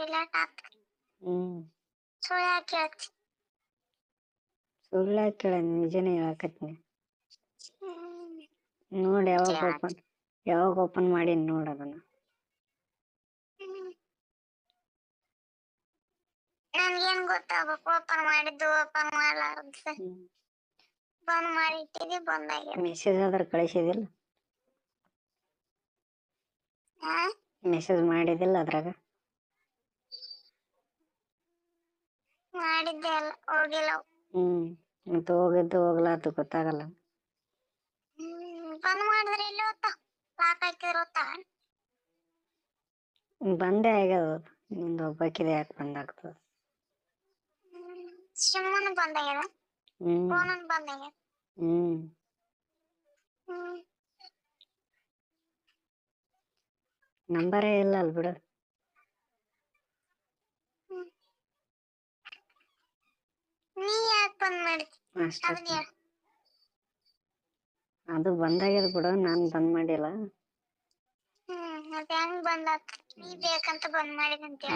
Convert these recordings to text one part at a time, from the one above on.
ಆತ ಹ್ಮ್. ಸುಳ್ಳು ಯಾಕೆ ಹೇಳ್ತಿ ಸುಳ್ಳ ಕೇಳ ನಿಜನೇ ಹೇಳಕತ್ನಿ ನೋಡಿ ಯಾವಾಗ ಓಪನ್ ಯಾವಾಗ ಓಪನ್ ಮಾಡಿ ನೋಡ್ ಅದನ್ನ. ನನ್ಗೇನ್ ಗೊತ್ತಾಗ್ಬೇಕು ಓಪನ್ ಮಾಡಿದ್ದು ಓಪನ್ ಮಾಡ್ಲಾರ್ದು. ಬಂದ್ ಮಾಡಿ ಇಟ್ಟಿದ್ದಿ ಬಂದಾಗ್ಯದ. ಮೆಸೇಜ್ ಆದ್ರ ಕಳಿಸಿದಿಲ್ಲ ಆ? ಮೆಸೇಜ್ ಮಾಡಿದಿಲ್ಲ ಅದ್ರಾಗ ಮಾಡಿದ್ದೆ ಅಲ್ಲ ಹೋಗಿಲ್ಲ ಅವು. ಹ್ಮ್ ಮತ್ತೆ ಹೋಗಿದ್ದು ಹೋಗ್ಲಾರ್ದು ಗೊತ್ತಾಗಲ್ಲ. ಬಂದ್ ಮಾಡಿದ್ರೆ ಇಲ್ಲಿ ಹೋಗ್ತಾವ ಲಾಕ್ ಹಾಕಿದ್ರೆ ಹೋಗ್ತಾವ ಬಂದೇ ಆಗ್ಯದ. ನಿಂದು ಒಬ್ಬಾಕಿದೆ ಯಾಕೆ ಬಂದಾಗ್ತದ ಹ್ಮ್ ಸಿಮ್ಮನು ಬಂದಾಗ್ಯದ ಹ್ಮ್. ಫೋನನ್ ಬಂದಾಗ್ಯದ ಹ್ಮ್. ಹ್ಮ್. ನಂಬರೇ ಇಲ್ಲ ಅಲ್ ಬಿಡು ಹ್ಮ್ ನೀ ಅದು ಬಂದಾಗ್ಯದ ಬಿಡು ನಾನ್ ಬಂದ್ ಮಾಡಿಲ್ಲ.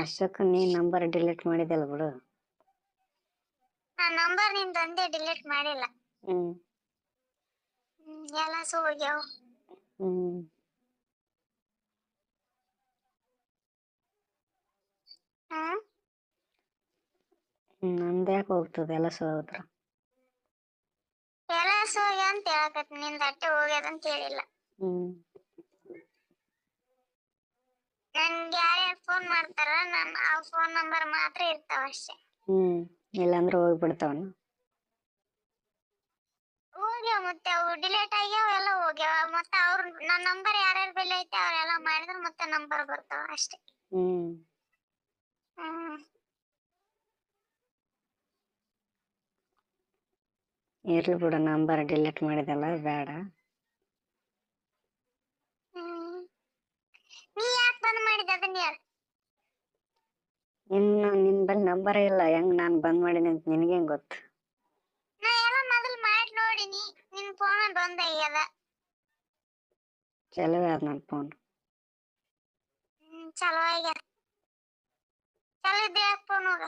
ಅಷ್ಟಕ್ಕ ನೀ ನಂಬರ್ ಡಿಲೀಟ್ ಮಾಡಿದಲ್ಲ ಬಿಡು. ಆ ನಂಬರ್ನಿಂದ ಒಂದೇ ಡಿಲೀಟ್ ಮಾಡಿಲ್ಲ. ಹ್ಮ್. ಎಲ್ಲ ಹೋಗ್ಯಾವ. ಹ್ಮ್. ಹ್ಮ್ ಹ್ಮ್ ನಂದ್ ಯಾಕೆ ಹೋಗ್ತದೆ ಎಲ್ಲ ಹೋದ್ರ ಎಲ್ಲ ಸು ಹೋಗ್ಯಾವ ಅಂತ ಹೇಳಕತ್ತೀನಿ ನಿಂದ ಅಟ್ಟೆ ಹೋಗ್ಯದ ಅಂತ ಹೇಳಿಲ್ಲ ನನ್ಗೆ ಯಾರ್ಯಾರು ಫೋನ್ ಮಾಡ್ತಾರ ನನ್ ಆ ಫೋನ್ ನಂಬರ್ ಮಾತ್ರ ಇರ್ತಾವ ಅಷ್ಟೇ. ಹ್ಮ್. ಇಲ್ಲಾಂದ್ರೆ ಹೋಗ್ಬಿಡ್ತಾವನು ಹೋಗ್ಯಾವ ಮತ್ತೆ ಅವು ಡಿಲೇಟ್ ಆಗ್ಯಾವ ಎಲ್ಲ ಹೋಗ್ಯಾವ. ಮತ್ತೆ ಅವ್ರ ನನ್ನ ನಂಬರ್ ಯಾರ್ಯಾರ ಬೆಲೆ ಐತೆ ಅವ್ರೆಲ್ಲ ಮಾಡಿದ್ರೆ ಮತ್ತೆ ನಂಬರ್ ಬರ್ತಾವ ಅಷ್ಟೇ. ಹ್ಮ್. ಹ್ಮ್. ಇರ್ಲಿ ಬಿಡು ನಂಬರ್ ಡಿಲೀಟ್ ಮಾಡಿದಲ್ಲ ಬೇಡ. ನೀ ಯಾಕೆ ಬಂದ್ ಮಾಡಿದ ಅದನ್ನ ಹೇಳು. ಇನ್ನು ನಿನ್ ಬಳಿ ನಂಬರ್ ಇಲ್ಲ ಹೆಂಗ್ ನಾನ್ ಬಂದ್ ಮಾಡಿನಿ ಅಂತ ಹೆಂಗ್ ಗೊತ್ತು? ಚಲೋ ಅದ ನನ್ ಫೋನ್ ಚಲೋ ಆಗ್ಯಾದ. ಚಲೋ ಇದ್ರೆ ಫೋನ್ ಹೋಗ?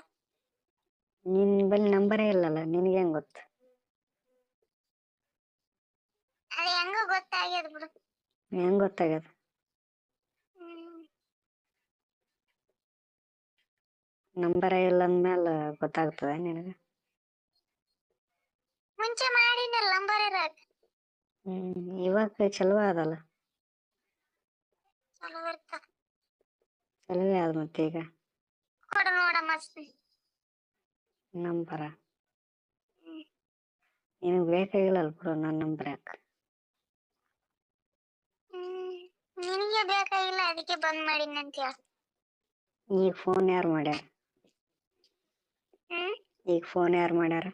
ನಿನ್ ಬಳಿ ನಂಬರೇ ಇಲ್ಲಲ್ಲ ನಿನಗೇನ್ ಗೊತ್ತು ಅದು ಹೆಂಗೋ ಗೊತ್ತಾಗ್ಯದ ಬಿಡು. ಹೆಂಗ್ ಗೊತ್ತಾಗ್ಯದ? ನಂಬರೇ ಇಲ್ಲ ಅಂದ್ಮೇಲೆ ಗೊತ್ತಾಗ್ತದ ನಿನಗ? ಮುಂಚೆ ಮಾಡಿನಲ್ಲ ನಂಬರ್ ಇರಾಕ. ಹ್ಮ್ ಇವಾಗ ಚಲೋ ಅದಲ್ಲ. ಚಲೋ ಇರ್ತದ ಆದ ಅದ ಮತ್ತೆ ಈಗ. ಕೊಡು ನೋಡಮ್ಮ ನಂಬರ? ನಿನಗೆ ಬೇಕಾಗಿಲ್ಲ ಬಿಡು ನನ್ನ ನಂಬರ್ ಯಾಕ ಹ್ಮ್ ನಿನಗೆ ಬೇಕಾಗಿಲ್ಲ ಅದಕ್ಕೆ ಬಂದ್ ಮಾಡಿ ಅಂತ ಹೇಳ. ಈಗ ಫೋನ್ ಯಾರು ಮಾಡ್ಯಾರ? ಈಗ ಫೋನ್ ಯಾರು ಮಾಡ್ಯಾರ?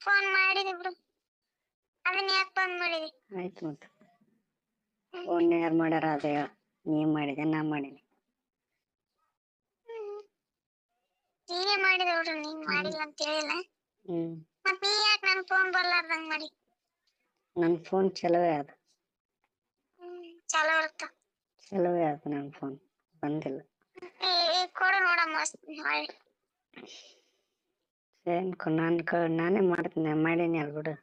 ಫೋನ್ ಮಾಡಿದೆ ಬಿಡು. ಅದನ್ನ ಯಾಕೆ ಬಂದ್ ಮಾಡಿದಿ? ಆಯ್ತು ಮತ್ತೆ ಫೋನ್ ಯಾರು ಮಾಡ್ಯಾರ ಅದೇ. ನೀ ಮಾಡಿದೆ ನಾ ಮಾಡಿನಿ. ನೀನೇ ಮಾಡಿದ ಬಿಡು ನೀನ್ ಮಾಡಿಲ್ಲ ಅಂತ ಹೇಳಿಲ್ಲ. ಹ್ಮ್. ಮತ್ ನೀ ಯಾಕೆ ನನ್ ಫೋನ್ ಬರ್ಲಾರ್ದಂಗ್ ಮಾಡಿ? ನನ್ನ ಫೋನ್ ಚಲೋ ಅದ. ಚಲೋ ಇರ್ತ ಚಲೋ ಅದ ನನ್ನ ಫೋನ್ ಬಂದಿಲ್ಲ. ಕೊಡು ನೋಡಮ್ಮ ಹೊಳ್ಳಿ ಏನ್ ನಾನು ಕ ನಾನೇ ಮಾಡ್ತೀನಿ ಮಾಡೀನಿ ಅಲ್ ಬಿಡು.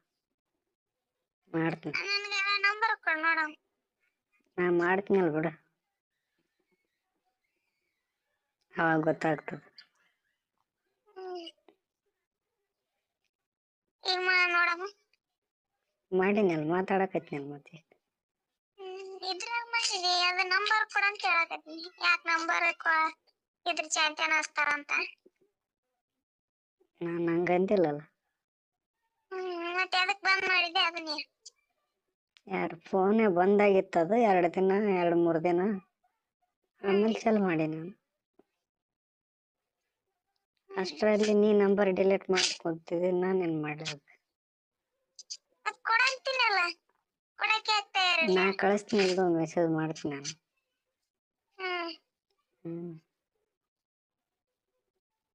ಮಾಡ್ತೀನಿ. ನನಗೆ ನಂಬರ್ ಕೊಡು ನೋಡಮ್ಮ. ನಾ ಮಾಡ್ತೀನಿ ಅಲ್ಲಿ ಬಿಡು. ಅವಾಗ ಗೊತ್ತಾಗ್ತದೆ. ಈಗ ಈಗ ಮಾಡ್ ನೋಡಮ್ಮ. ಮಾಡೀನಲ್ ಮಾತಾಡಕತ್ನಲ್ ಮತ್ತೆ. ಇದ್ರಾಗ ಅದು ಅದ ನಂಬರ್ ಕೊಡ ಅಂತ ಹೇಳಕತ್ತೀನಿ. ಯಾಕ ನಂಬರ್ ಇದ್ರ ಆಸ್ತಾರ ಹಚ್ತಾರಂತ ನಾನು ಹಂಗಂದಿಲ್ಲಲ್ಲ ಮತ್ತೆ ಅದಕ್ಕೆ ಬಂದ್ ಮಾಡಿದ್ದೆ ಅದನ್ನ. ಯಾರು ಫೋನೇ ಬಂದಾಗಿತ್ತದು ಎರಡು ದಿನ ಎರಡು ಮೂರು ದಿನ. ಆಮೇಲೆ ಚಲ್ ಮಾಡಿ ನಾನು. ಅಷ್ಟರಲ್ಲಿ ನೀ ನಂಬರ್ ಡಿಲೀಟ್ ಮಾಡ್ಕೊತಿದ್ದಿ ನಾನು ಏನು ಅದ್ ಕೊಡಂತೀನಲ್ಲ. ನಾ ಕಳಿಸ್ತೀನಿ ಒಂದು ಮೆಸೇಜ್ ಮಾಡ್ತೀನಿ ನಾನು. ಹ್ಮ್. ಹ್ಮ್.